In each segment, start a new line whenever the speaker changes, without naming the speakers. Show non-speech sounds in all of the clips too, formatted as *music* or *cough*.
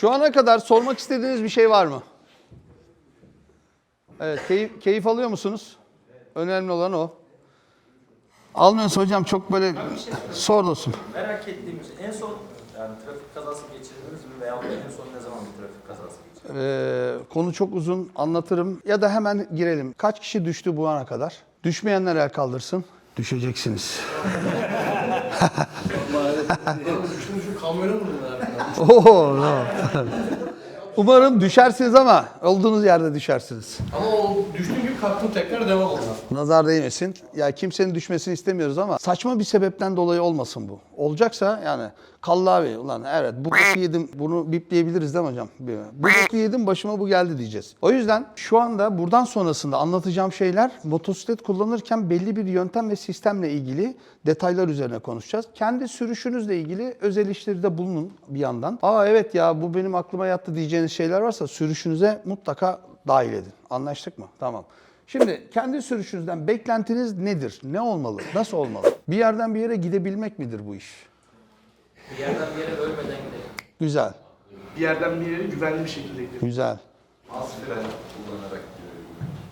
Şu ana kadar sormak istediğiniz bir şey var mı? Evet, keyif, keyif alıyor musunuz? Önemli olan o. Almıyorsun hocam çok böyle sor dostum.
Merak ettiğimiz en son yani trafik kazası geçirdiniz mi veya en son ne zaman bir trafik kazası geçirdiniz?
Ee, konu çok uzun anlatırım ya da hemen girelim. Kaç kişi düştü bu ana kadar? Düşmeyenler el kaldırsın. Düşeceksiniz. *laughs*
Şu kamyona vurdun abi.
Umarım düşersiniz ama olduğunuz yerde düşersiniz.
Ama o düştüğün gibi kalktın tekrar devam oldu.
Nazar değmesin. Ya kimsenin düşmesini istemiyoruz ama saçma bir sebepten dolayı olmasın bu. Olacaksa yani kallavi ulan evet bu boku yedim bunu bipleyebiliriz değil mi hocam? Bu boku yedim başıma bu geldi diyeceğiz. O yüzden şu anda buradan sonrasında anlatacağım şeyler motosiklet kullanırken belli bir yöntem ve sistemle ilgili detaylar üzerine konuşacağız. Kendi sürüşünüzle ilgili öz eleştiride bulunun bir yandan. Aa evet ya bu benim aklıma yattı diyeceğiniz şeyler varsa sürüşünüze mutlaka dahil edin. Anlaştık mı? Tamam. Şimdi kendi sürüşünüzden beklentiniz nedir? Ne olmalı? Nasıl olmalı? Bir yerden bir yere gidebilmek midir bu iş?
Bir yerden bir yere ölmeden gidelim.
Güzel,
Bir yerden bir yere güvenli bir şekilde gidiyor.
güzel.
Az fren kullanarak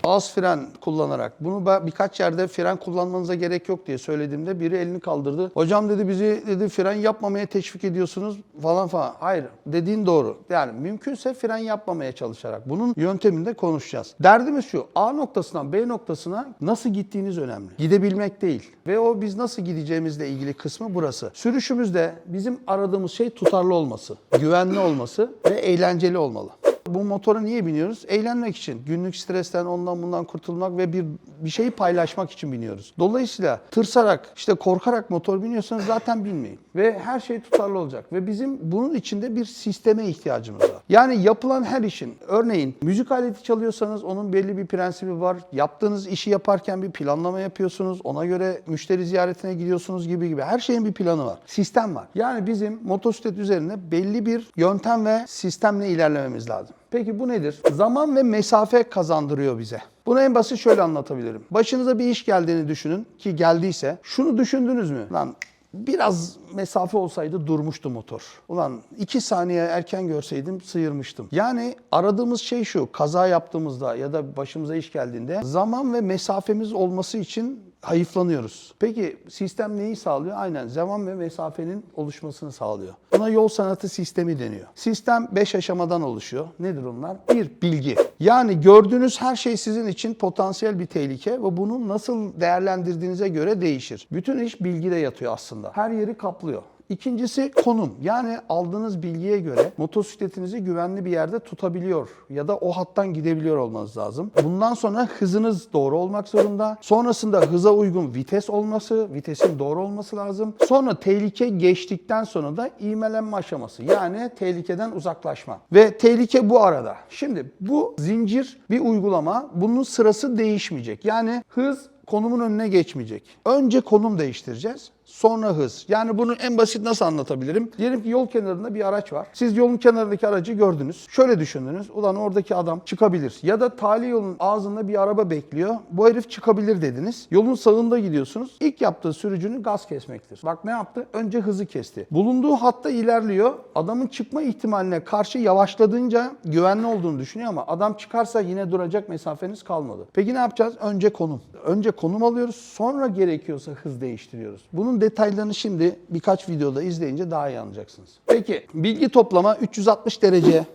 Az fren kullanarak. Bunu ben birkaç yerde fren kullanmanıza gerek yok diye söylediğimde biri elini kaldırdı. Hocam dedi bizi dedi fren yapmamaya teşvik ediyorsunuz falan falan. Hayır dediğin doğru. Yani mümkünse fren yapmamaya çalışarak. Bunun yönteminde konuşacağız. Derdimiz şu. A noktasından B noktasına nasıl gittiğiniz önemli. Gidebilmek değil. Ve o biz nasıl gideceğimizle ilgili kısmı burası. Sürüşümüzde bizim aradığımız şey tutarlı olması, güvenli olması ve eğlenceli olmalı. Bu motora niye biniyoruz? Eğlenmek için. Günlük stresten ondan bundan kurtulmak ve bir bir şeyi paylaşmak için biniyoruz. Dolayısıyla tırsarak, işte korkarak motor biniyorsanız zaten binmeyin. Ve her şey tutarlı olacak. Ve bizim bunun içinde bir sisteme ihtiyacımız var. Yani yapılan her işin, örneğin müzik aleti çalıyorsanız onun belli bir prensibi var. Yaptığınız işi yaparken bir planlama yapıyorsunuz. Ona göre müşteri ziyaretine gidiyorsunuz gibi gibi. Her şeyin bir planı var. Sistem var. Yani bizim motosiklet üzerine belli bir yöntem ve sistemle ilerlememiz lazım. Peki bu nedir? Zaman ve mesafe kazandırıyor bize. Bunu en basit şöyle anlatabilirim. Başınıza bir iş geldiğini düşünün ki geldiyse şunu düşündünüz mü? Lan biraz mesafe olsaydı durmuştu motor. Ulan iki saniye erken görseydim sıyırmıştım. Yani aradığımız şey şu kaza yaptığımızda ya da başımıza iş geldiğinde zaman ve mesafemiz olması için hayıflanıyoruz. Peki sistem neyi sağlıyor? Aynen zaman ve mesafenin oluşmasını sağlıyor. Buna yol sanatı sistemi deniyor. Sistem 5 aşamadan oluşuyor. Nedir onlar? Bir, bilgi. Yani gördüğünüz her şey sizin için potansiyel bir tehlike ve bunu nasıl değerlendirdiğinize göre değişir. Bütün iş bilgide yatıyor aslında. Her yeri kaplıyor. İkincisi konum. Yani aldığınız bilgiye göre motosikletinizi güvenli bir yerde tutabiliyor ya da o hattan gidebiliyor olmanız lazım. Bundan sonra hızınız doğru olmak zorunda. Sonrasında hıza uygun vites olması, vitesin doğru olması lazım. Sonra tehlike geçtikten sonra da ivmelenme aşaması. Yani tehlikeden uzaklaşma. Ve tehlike bu arada. Şimdi bu zincir bir uygulama. Bunun sırası değişmeyecek. Yani hız konumun önüne geçmeyecek. Önce konum değiştireceğiz. Sonra hız. Yani bunu en basit nasıl anlatabilirim? Diyelim ki yol kenarında bir araç var. Siz yolun kenarındaki aracı gördünüz. Şöyle düşündünüz. Ulan oradaki adam çıkabilir. Ya da tali yolun ağzında bir araba bekliyor. Bu herif çıkabilir dediniz. Yolun sağında gidiyorsunuz. İlk yaptığı sürücünün gaz kesmektir. Bak ne yaptı? Önce hızı kesti. Bulunduğu hatta ilerliyor. Adamın çıkma ihtimaline karşı yavaşladığınca güvenli olduğunu düşünüyor ama adam çıkarsa yine duracak mesafeniz kalmadı. Peki ne yapacağız? Önce konum. Önce konum alıyoruz. Sonra gerekiyorsa hız değiştiriyoruz. Bunun detaylarını şimdi birkaç videoda izleyince daha iyi anlayacaksınız. Peki bilgi toplama 360 derece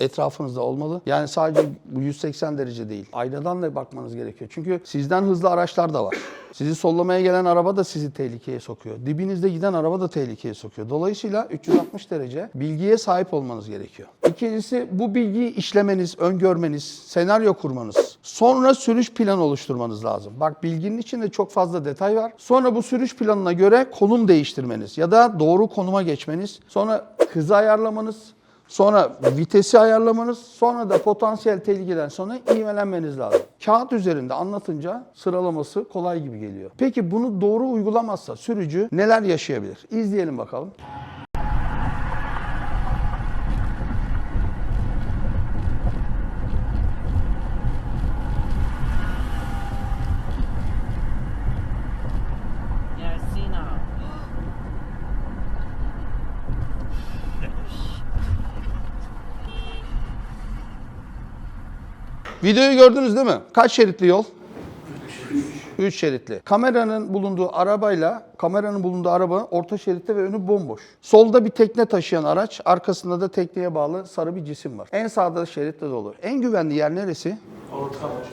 etrafınızda olmalı. Yani sadece bu 180 derece değil. Aynadan da bakmanız gerekiyor. Çünkü sizden hızlı araçlar da var. Sizi sollamaya gelen araba da sizi tehlikeye sokuyor. Dibinizde giden araba da tehlikeye sokuyor. Dolayısıyla 360 derece bilgiye sahip olmanız gerekiyor. İkincisi bu bilgiyi işlemeniz, öngörmeniz, senaryo kurmanız. Sonra sürüş planı oluşturmanız lazım. Bak bilginin içinde çok fazla detay var. Sonra bu sürüş planına göre konum değiştirmeniz ya da doğru konuma geçmeniz. Sonra hızı ayarlamanız, Sonra vitesi ayarlamanız, sonra da potansiyel tehlikeden sonra ivmelenmeniz lazım. Kağıt üzerinde anlatınca sıralaması kolay gibi geliyor. Peki bunu doğru uygulamazsa sürücü neler yaşayabilir? İzleyelim bakalım. Videoyu gördünüz değil mi? Kaç şeritli yol? 3 şeritli. Kameranın bulunduğu arabayla kameranın bulunduğu araba orta şeritte ve önü bomboş. Solda bir tekne taşıyan araç, arkasında da tekneye bağlı sarı bir cisim var. En sağda şeritte dolu. En güvenli yer neresi?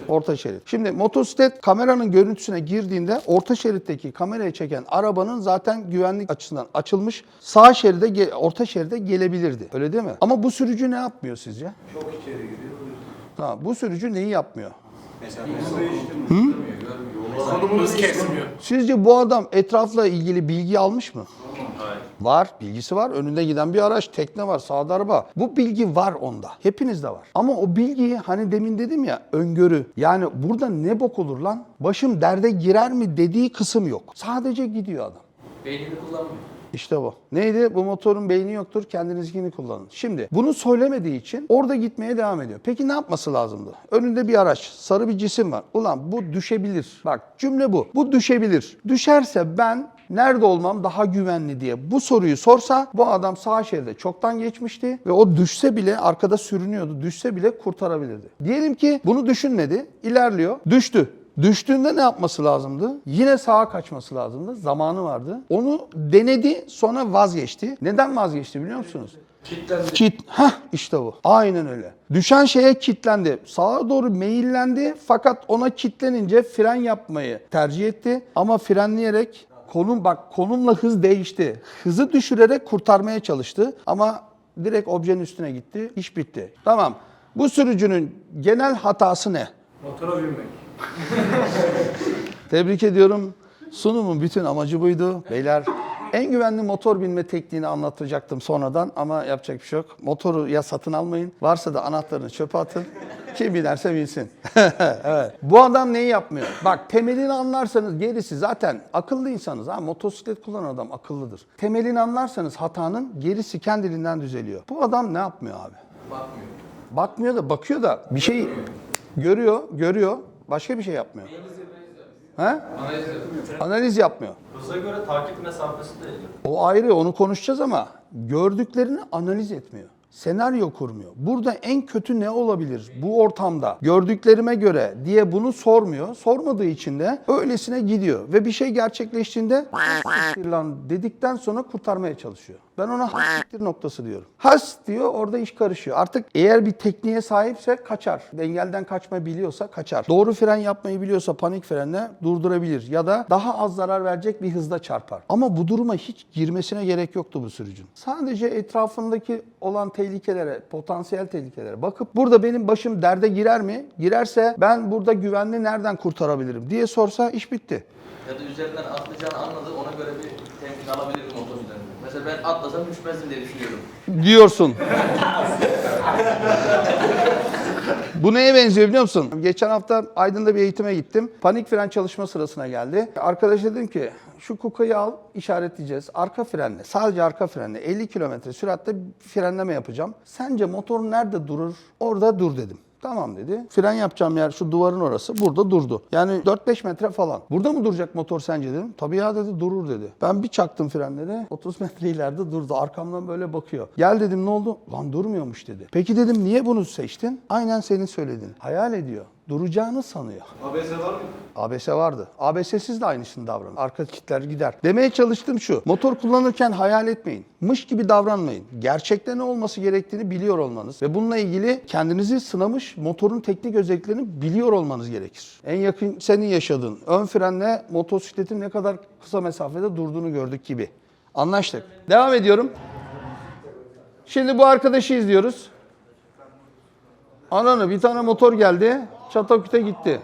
Orta şerit. Şimdi motosiklet kameranın görüntüsüne girdiğinde orta şeritteki kamerayı çeken arabanın zaten güvenlik açısından açılmış sağ şeride orta şeride gelebilirdi. Öyle değil mi? Ama bu sürücü ne yapmıyor sizce?
Çok içeri giriyor.
Tamam, bu sürücü neyi yapmıyor?
Konumuz kesmiyor.
Sizce bu adam etrafla ilgili bilgi almış mı? Var, bilgisi var. Önünde giden bir araç, tekne var, sağda araba. Bu bilgi var onda. Hepinizde var. Ama o bilgiyi hani demin dedim ya öngörü. Yani burada ne bok olur lan? Başım derde girer mi dediği kısım yok. Sadece gidiyor adam.
Beynini kullanmıyor.
İşte bu. Neydi? Bu motorun beyni yoktur, kendinizinkini kullanın. Şimdi bunu söylemediği için orada gitmeye devam ediyor. Peki ne yapması lazımdı? Önünde bir araç, sarı bir cisim var. Ulan bu düşebilir. Bak cümle bu. Bu düşebilir. Düşerse ben nerede olmam daha güvenli diye bu soruyu sorsa bu adam sağ şeride çoktan geçmişti ve o düşse bile arkada sürünüyordu. Düşse bile kurtarabilirdi. Diyelim ki bunu düşünmedi, ilerliyor, düştü. Düştüğünde ne yapması lazımdı? Yine sağa kaçması lazımdı. Zamanı vardı. Onu denedi sonra vazgeçti. Neden vazgeçti biliyor musunuz?
Kitlendi.
Kit, hah işte bu. Aynen öyle. Düşen şeye kitlendi. Sağa doğru meyillendi fakat ona kitlenince fren yapmayı tercih etti. Ama frenleyerek konum bak konumla hız değişti. Hızı düşürerek kurtarmaya çalıştı ama direkt objenin üstüne gitti. İş bitti. Tamam. Bu sürücünün genel hatası ne?
Motora binmek. *laughs*
Tebrik ediyorum. Sunumun bütün amacı buydu. Beyler en güvenli motor binme tekniğini anlatacaktım sonradan ama yapacak bir şey yok. Motoru ya satın almayın. Varsa da anahtarını çöpe atın. Kim binerse binsin. *laughs* evet. Bu adam neyi yapmıyor? Bak temelini anlarsanız gerisi zaten akıllı insanız. Ha, motosiklet kullanan adam akıllıdır. Temelini anlarsanız hatanın gerisi kendiliğinden düzeliyor. Bu adam ne yapmıyor abi?
Bakmıyor.
Bakmıyor da bakıyor da bir şey görüyor, görüyor. Başka bir şey yapmıyor. He? Analiz yapmıyor.
Hıza göre takip mesafesi de
O ayrı onu konuşacağız ama gördüklerini analiz etmiyor. Senaryo kurmuyor. Burada en kötü ne olabilir bu ortamda? Gördüklerime göre diye bunu sormuyor. Sormadığı için de öylesine gidiyor. Ve bir şey gerçekleştiğinde "Siktir lan dedikten sonra kurtarmaya çalışıyor. Ben ona hastiktir noktası diyorum. Has diyor orada iş karışıyor. Artık eğer bir tekniğe sahipse kaçar. Engelden kaçmayı biliyorsa kaçar. Doğru fren yapmayı biliyorsa panik frenle durdurabilir. Ya da daha az zarar verecek bir hızda çarpar. Ama bu duruma hiç girmesine gerek yoktu bu sürücün. Sadece etrafındaki olan tehlikelere, potansiyel tehlikelere bakıp burada benim başım derde girer mi? Girerse ben burada güvenli nereden kurtarabilirim diye sorsa iş bitti.
Ya da üzerinden atlayacağını anladı, ona göre bir temkin alabilir Mesela ben atlasam düşmezdim diye düşünüyorum.
diyorsun. Bu neye benziyor biliyor musun? Geçen hafta Aydın'da bir eğitime gittim. Panik fren çalışma sırasına geldi. Arkadaşa dedim ki şu kukayı al işaretleyeceğiz. Arka frenle sadece arka frenle 50 kilometre süratle frenleme yapacağım. Sence motor nerede durur? Orada dur dedim. Tamam dedi. Fren yapacağım yer şu duvarın orası. Burada durdu. Yani 4-5 metre falan. Burada mı duracak motor sence dedim. Tabii ya dedi durur dedi. Ben bir çaktım frenleri. 30 metre *laughs* ileride durdu. Arkamdan böyle bakıyor. Gel dedim ne oldu? Lan durmuyormuş dedi. Peki dedim niye bunu seçtin? Aynen senin söylediğin. Hayal ediyor. Duracağını sanıyor.
ABS var mı?
ABS vardı. ABS'siz de aynısını davranın. Arka kitler gider. Demeye çalıştığım şu. Motor kullanırken hayal etmeyin. Mış gibi davranmayın. Gerçekte ne olması gerektiğini biliyor olmanız ve bununla ilgili kendinizi sınamış motorun teknik özelliklerini biliyor olmanız gerekir. En yakın senin yaşadığın ön frenle motosikletin ne kadar kısa mesafede durduğunu gördük gibi. Anlaştık. Devam ediyorum. Şimdi bu arkadaşı izliyoruz. Ananı bir tane motor geldi. Çataküte gitti.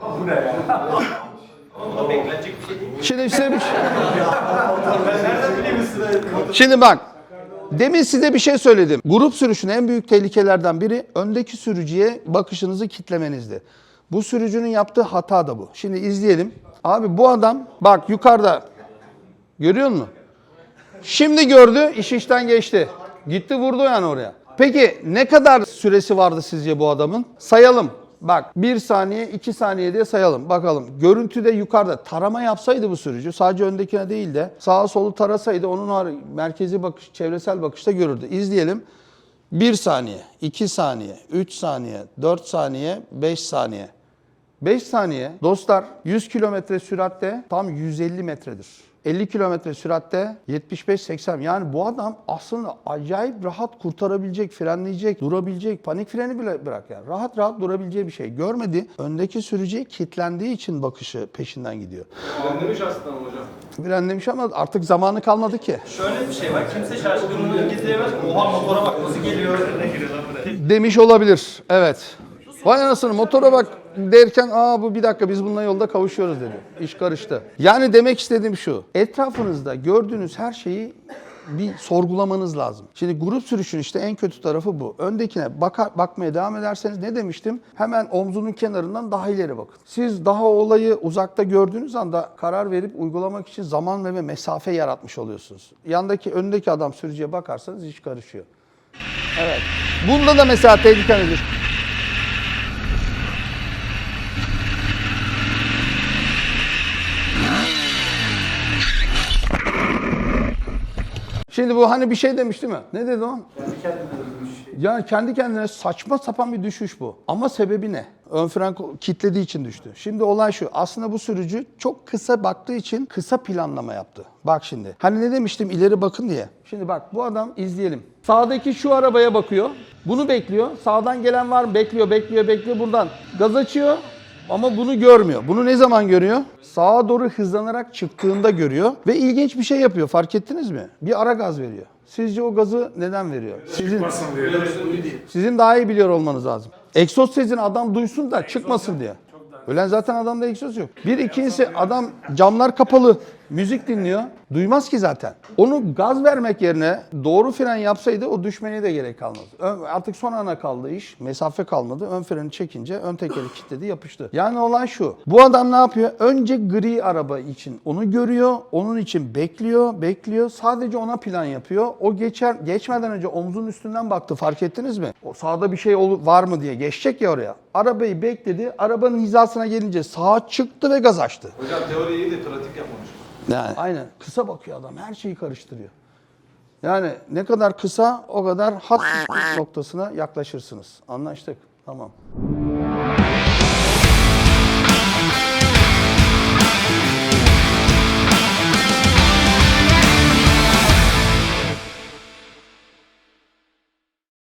Bir şey değil.
Şimdi size bir Şimdi bak. Demin size bir şey söyledim. Grup sürüşün en büyük tehlikelerden biri öndeki sürücüye bakışınızı kitlemenizdi. Bu sürücünün yaptığı hata da bu. Şimdi izleyelim. Abi bu adam bak yukarıda. Görüyor musun? Şimdi gördü, iş işten geçti. Gitti vurdu yani oraya. Peki ne kadar süresi vardı sizce bu adamın? Sayalım. Bak 1 saniye, 2 saniye diye sayalım. Bakalım. Görüntüde yukarıda tarama yapsaydı bu sürücü sadece öndekine değil de sağa solu tarasaydı onun merkezi bakış, çevresel bakışta görürdü. İzleyelim. 1 saniye, 2 saniye, 3 saniye, 4 saniye, 5 saniye. 5 saniye dostlar 100 kilometre süratte tam 150 metredir. 50 kilometre süratte 75-80 yani bu adam aslında acayip rahat kurtarabilecek, frenleyecek, durabilecek, panik freni bile bırak yani. Rahat rahat durabileceği bir şey. Görmedi. Öndeki sürücüye kilitlendiği için bakışı peşinden gidiyor.
Frenlemiş aslında hocam.
Frenlemiş ama artık zamanı kalmadı ki.
Şöyle bir şey var. Kimse şaşkınlığını gizleyemez. Oha motora bak nasıl geliyor.
Demiş olabilir. Evet. Vay anasını motora bak derken aa bu bir dakika biz bununla yolda kavuşuyoruz dedi. İş karıştı. Yani demek istediğim şu. Etrafınızda gördüğünüz her şeyi bir sorgulamanız lazım. Şimdi grup sürüşün işte en kötü tarafı bu. Öndekine baka, bakmaya devam ederseniz ne demiştim? Hemen omzunun kenarından daha ileri bakın. Siz daha olayı uzakta gördüğünüz anda karar verip uygulamak için zaman ve mesafe yaratmış oluyorsunuz. Yandaki öndeki adam sürücüye bakarsanız iş karışıyor. Evet. Bunda da mesela tehlike nedir? Şimdi bu hani bir şey demiş değil mi? Ne dedi o?
Kendi kendine şey.
Yani kendi kendine saçma sapan bir düşüş bu. Ama sebebi ne? Ön fren kilitlediği için düştü. Şimdi olay şu. Aslında bu sürücü çok kısa baktığı için kısa planlama yaptı. Bak şimdi. Hani ne demiştim ileri bakın diye. Şimdi bak bu adam izleyelim. Sağdaki şu arabaya bakıyor. Bunu bekliyor. Sağdan gelen var mı? Bekliyor, bekliyor, bekliyor. Buradan gaz açıyor. Ama bunu görmüyor. Bunu ne zaman görüyor? Sağa doğru hızlanarak çıktığında görüyor. Ve ilginç bir şey yapıyor. Fark ettiniz mi? Bir ara gaz veriyor. Sizce o gazı neden veriyor? Sizin sizin daha iyi biliyor olmanız lazım. Egzoz sesini adam duysun da çıkmasın diye. Ölen zaten adamda egzoz yok. Bir ikincisi adam camlar kapalı. Müzik dinliyor. Duymaz ki zaten. Onu gaz vermek yerine doğru fren yapsaydı o düşmeye de gerek kalmaz. Ön- Artık son ana kaldı iş. Mesafe kalmadı. Ön freni çekince ön tekeri kilitledi yapıştı. Yani olan şu. Bu adam ne yapıyor? Önce gri araba için onu görüyor. Onun için bekliyor, bekliyor. Sadece ona plan yapıyor. O geçer geçmeden önce omzun üstünden baktı. Fark ettiniz mi? O sağda bir şey var mı diye. Geçecek ya oraya. Arabayı bekledi. Arabanın hizasına gelince sağa çıktı ve gaz açtı.
Hocam teori iyi de pratik yapmamış.
Yani aynen kısa bakıyor adam her şeyi karıştırıyor. Yani ne kadar kısa o kadar hat noktasına yaklaşırsınız. Anlaştık. Tamam.